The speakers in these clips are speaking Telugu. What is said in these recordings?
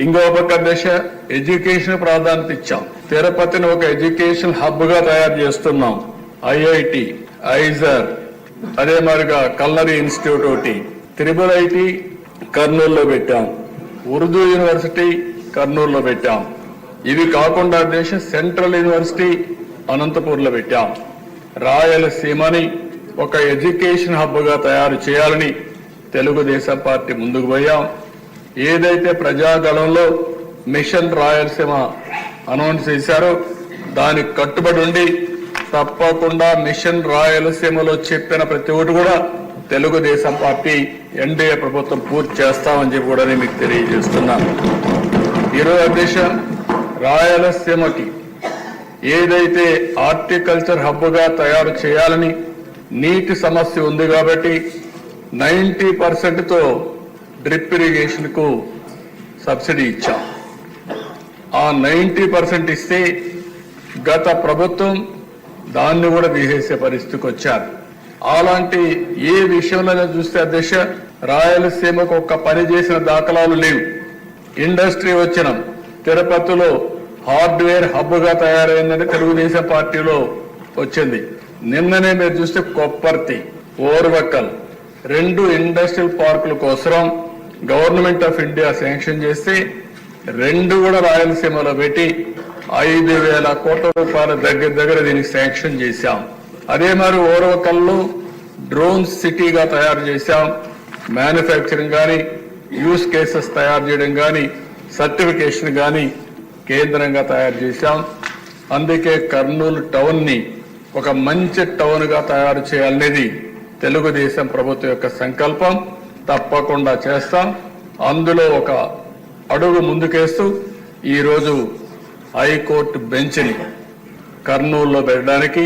ఇంకో పక్క దశ ఎడ్యుకేషన్ ప్రాధాన్యత ఇచ్చాం. తిరుపతిని ఒక ఎడ్యుకేషన్ హబ్గా తయారు చేస్తున్నాం. ఐఐటి ఐజర్ అదే మరిగా కల్నరీ ఇన్స్టిట్యూట్ ఒకటి. త్రిబుల్ ఐటి కర్నూలులో పెట్టాం. ఉర్దూ యూనివర్సిటీ కర్నూలులో పెట్టాం. ఇవి కాకుండా దేశం సెంట్రల్ యూనివర్సిటీ అనంతపూర్లో పెట్టాం. రాయలసీమని ఒక ఎడ్యుకేషన్ హబ్గా తయారు చేయాలని తెలుగుదేశం పార్టీ ముందుకు పోయాం. ఏదైతే ప్రజాగళంలో మిషన్ రాయలసీమ అనౌన్స్ చేశారో దానికి కట్టుబడి ఉండి తప్పకుండా మిషన్ రాయలసీమలో చెప్పిన ప్రతి ఒక్కటి కూడా తెలుగుదేశం పార్టీ ఎన్డీఏ ప్రభుత్వం పూర్తి చేస్తామని చెప్పి కూడా నేను మీకు తెలియజేస్తున్నాను ఈరోజు అధ్యక్ష రాయలసీమకి ఏదైతే హార్టికల్చర్ హబ్గా తయారు చేయాలని నీటి సమస్య ఉంది కాబట్టి నైంటీ పర్సెంట్తో డ్రిప్ ఇరిగేషన్కు సబ్సిడీ ఇచ్చాం. ఆ నైంటీ పర్సెంట్ ఇస్తే గత ప్రభుత్వం దాన్ని కూడా తీసేసే పరిస్థితికి వచ్చారు. అలాంటి ఏ విషయంలో చూస్తే అధ్యక్ష రాయలసీమకు ఒక్క పని చేసిన దాఖలాలు లేవు. ఇండస్ట్రీ వచ్చిన తిరుపతిలో హార్డ్వేర్ హబ్గా తయారైందని తెలుగుదేశం పార్టీలో వచ్చింది. నిన్ననే మీరు చూస్తే కొప్పర్తి ఓర్వకల్ రెండు ఇండస్ట్రియల్ పార్కుల కోసం గవర్నమెంట్ ఆఫ్ ఇండియా శాంక్షన్ చేస్తే రెండు కూడా రాయలసీమలో పెట్టి ఐదు వేల కోట్ల రూపాయల దగ్గర దగ్గర దీనికి శాంక్షన్ చేశాం. అదే మరి ఓరవకల్లు డ్రోన్ సిటీగా తయారు చేశాం. మ్యానుఫ్యాక్చరింగ్ కానీ యూస్ కేసెస్ తయారు చేయడం కానీ సర్టిఫికేషన్ కానీ కేంద్రంగా తయారు చేశాం. అందుకే కర్నూలు టౌన్ని ఒక మంచి టౌన్గా తయారు చేయాలనేది తెలుగుదేశం ప్రభుత్వం యొక్క సంకల్పం. తప్పకుండా చేస్తాం. అందులో ఒక అడుగు ముందుకేస్తూ ఈరోజు హైకోర్టు బెంచ్ని కర్నూలులో పెట్టడానికి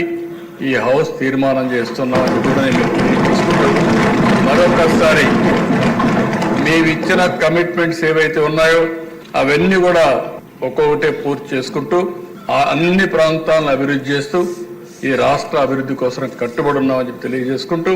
ఈ హౌస్ తీర్మానం చేస్తున్నామని కూడా నేను మరొకసారి మేమిచ్చిన కమిట్మెంట్స్ ఏవైతే ఉన్నాయో అవన్నీ కూడా ఒక్కొక్కటే పూర్తి చేసుకుంటూ ఆ అన్ని ప్రాంతాలను అభివృద్ధి చేస్తూ ఈ రాష్ట్ర అభివృద్ధి కోసం కట్టుబడి ఉన్నామని చెప్పి తెలియజేసుకుంటూ